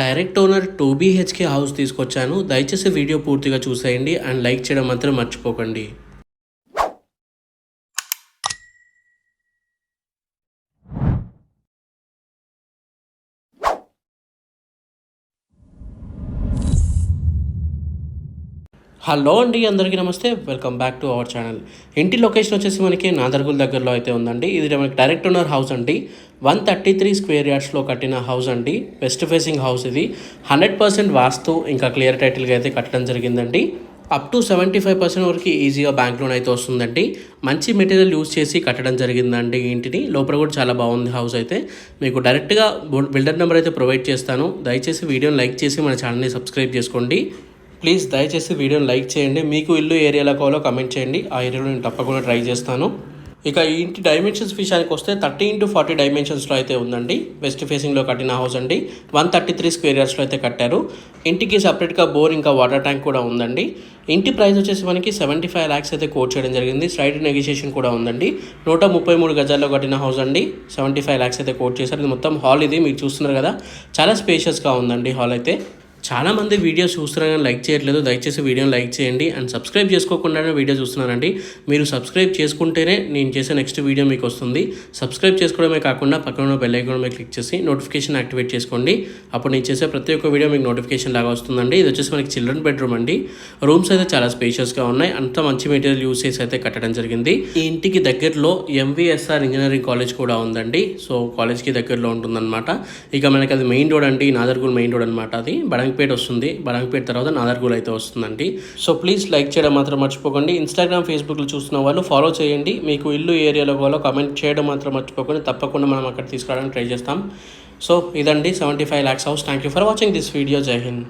Direct owner two BHK house తీసుకొచ్చాను. దయచేసి video పూర్తిగా చూసేయండి అండ్ లైక్ చేయడం మాత్రం మర్చిపోకండి. హలో అండి అందరికీ నమస్తే. Welcome back to our channel. ఇంటి లొకేషన్ వచ్చేసి మనకి నాదర్గుల్ దగ్గరలో అయితే ఉందండి. ఇది మనకి డైరెక్ట్ ఓనర్ హౌస్ అండి. వన్ థర్టీ త్రీ స్క్వేర్ యార్డ్స్లో కట్టిన హౌస్ అండి. వెస్ట్ ఫేసింగ్ హౌస్ ఇది. హండ్రెడ్ పర్సెంట్ వాస్తు ఇంకా క్లియర్ టైటిల్గా అయితే కట్టడం జరిగిందండి. Up to seventy five percent వరకు ఈజీగా బ్యాంక్ లోన్ అయితే వస్తుందండి. మంచి మెటీరియల్ యూస్ చేసి కట్టడం జరిగిందండి ఇంటిని. లోపల కూడా చాలా బాగుంది హౌస్ అయితే. మీకు డైరెక్ట్గా బిల్డర్ నెంబర్ అయితే ప్రొవైడ్ చేస్తాను. దయచేసి వీడియోని లైక్ చేసి మన ఛానల్ని సబ్స్క్రైబ్ చేసుకోండి. ప్లీజ్ దయచేసి వీడియోని లైక్ చేయండి. మీకు ఇల్లు ఏరియాలో కావాలో కమెంట్ చేయండి. ఆ ఏరియాలో నేను తప్పకుండా ట్రై చేస్తాను. ఇక ఈ ఇంటి డైమెన్షన్స్ విషయానికి వస్తే థర్టీ ఇంటూ ఫార్టీ డైమెన్షన్స్లో అయితే ఉందండి. వెస్ట్ ఫేసింగ్లో కట్టిన హౌస్ అండి. వన్ థర్టీ త్రీ స్క్వేర్ ఇయర్స్లో అయితే కట్టారు. ఇంటికి సపరేట్గా బోర్ ఇంకా వాటర్ ట్యాంక్ కూడా ఉందండి. ఇంటి ప్రైస్ వచ్చేసి మనకి సెవెంటీ ఫైవ్ ల్యాక్స్ అయితే కోట్ చేయడం జరిగింది. స్లైడ్ నెగోషియేషన్ కూడా ఉందండి. నూట ముప్పై మూడు గజాల్లో కట్టిన హౌస్ అండి. సెవెంటీ ఫైవ్ ల్యాక్స్ అయితే కోట్ చేశారు. ఇది మొత్తం హాల్ ఇది. మీరు చూస్తున్నారు కదా. చాలా స్పేషియస్గా ఉందండి హాల్ అయితే. చాలా మంది వీడియోస్ చూస్తున్నారు కానీ లైక్ చేయట్లేదు. దయచేసి వీడియోని లైక్ చేయండి. అండ్ సబ్స్క్రైబ్ చేసుకోకుండానే వీడియో చూస్తున్నారండి మీరు సబ్స్క్రైబ్ చేసుకుంటేనే నేను చేసే నెక్స్ట్ వీడియో మీకు వస్తుంది. సబ్స్క్రైబ్ చేసుకోవడమే కాకుండా పక్కన బెల్ ఐకాన్ మీద క్లిక్ చేసి నోటిఫికేషన్ యాక్టివేట్ చేసుకోండి. అప్పుడు నేను చేసే ప్రతి ఒక్క వీడియో మీకు నోటిఫికేషన్ లాగా వస్తుందండి. ఇది వచ్చేసి మనకి చిల్డ్రన్ బెడ్రూమ్ అండి. రూమ్స్ అయితే చాలా స్పేషియస్గా ఉన్నాయి. అంత మంచి మెటీరియల్ యూస్ చేసి అయితే కట్టడం జరిగింది. ఈ ఇంటికి దగ్గరలో ఎంవిఎస్ఆర్ ఇంజనీరింగ్ కాలేజ్ కూడా ఉందండి. సో కాలేజ్కి దగ్గరలో ఉంటుందన్నమాట. ఇక మనకి అది మెయిన్ రోడ్ అండి. నాదర్గూల్ మెయిన్ రోడ్ అనమాట అది. బడంగపేట వస్తుంది బడంగపేట తర్వాత నాదర్గూల్ అయితే వస్తుందండి. సో ప్లీజ్ లైక్ చేయడం మాత్రం మర్చిపోకండి. ఇన్స్టాగ్రామ్ ఫేస్బుక్లో చూస్తున్న వాళ్ళు ఫాలో చేయండి. మీకు ఇల్లు ఏరియాలో వాళ్ళు కమెంట్ చేయడం మాత్రం మర్చిపోకండి. తప్పకుండా మనం అక్కడ తీసుకురావడానికి ట్రై చేస్తాం. సో ఇదండి seventy five lakhs house thank you for watching this video Jai Hind